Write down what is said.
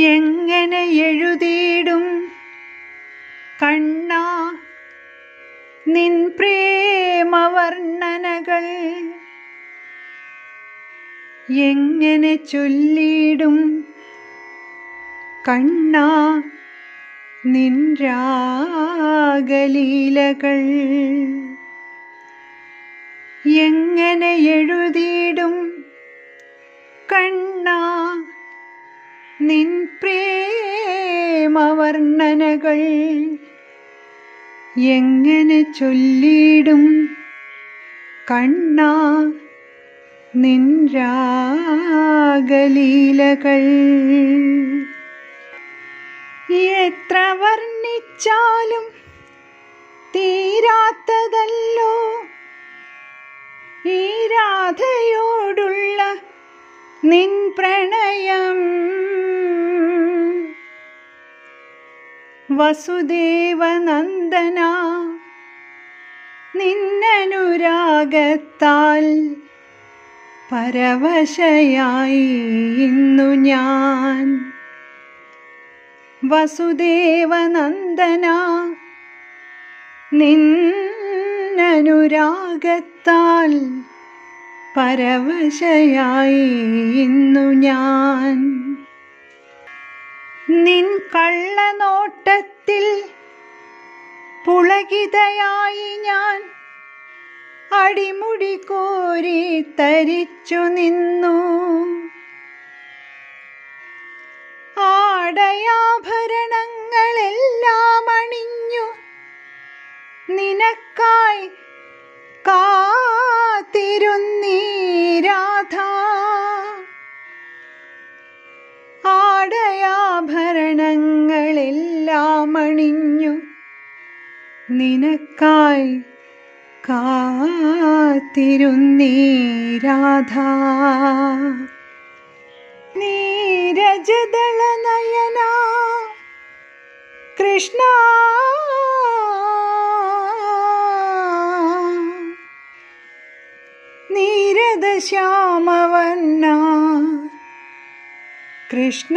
എങ്ങനെ എഴുതിയിടും? കണ്ണാ നിൻ പ്രേമവർണനകൾ എങ്ങനെ ചൊല്ലിയിടും? കണ്ണാ നിൻ രാഗലീലകൾ എങ്ങനെ എഴുതിയിടും പ്രേമവർണനകൾ എങ്ങനെ ചൊല്ലിടും? കണ്ണാ നിൻരാഗലീലകൾ. എത്ര വർണിച്ചാലും തീരാത്തതല്ലോ. ഈ രാധയോടുള്ള നിൻ പ്രണയം വസുദേവനന്ദന നിന്നനുരാഗത്താൽ പരവശയായി ഇന്നു ഞാൻ. വസുദേവനന്ദന നിന്നനുരാഗത്താൽ പരവശയായി ഇന്നു ഞാൻ. നിൻ കള്ളനോട്ടത്തിൽ പുളകിതയായി ഞാൻ അടിമുടി കോരി തരിച്ചു നിന്നു. ആടയാഭരണങ്ങളെല്ലാം അണിഞ്ഞു നിനക്കായി കാത്തിരുന്നീ നിനക്കായി കാത്തിരുന്നീ രാധ നീരജദള നയന കൃഷ്ണ. നീരദ ശ്യാമവണ്ണ കൃഷ്ണ.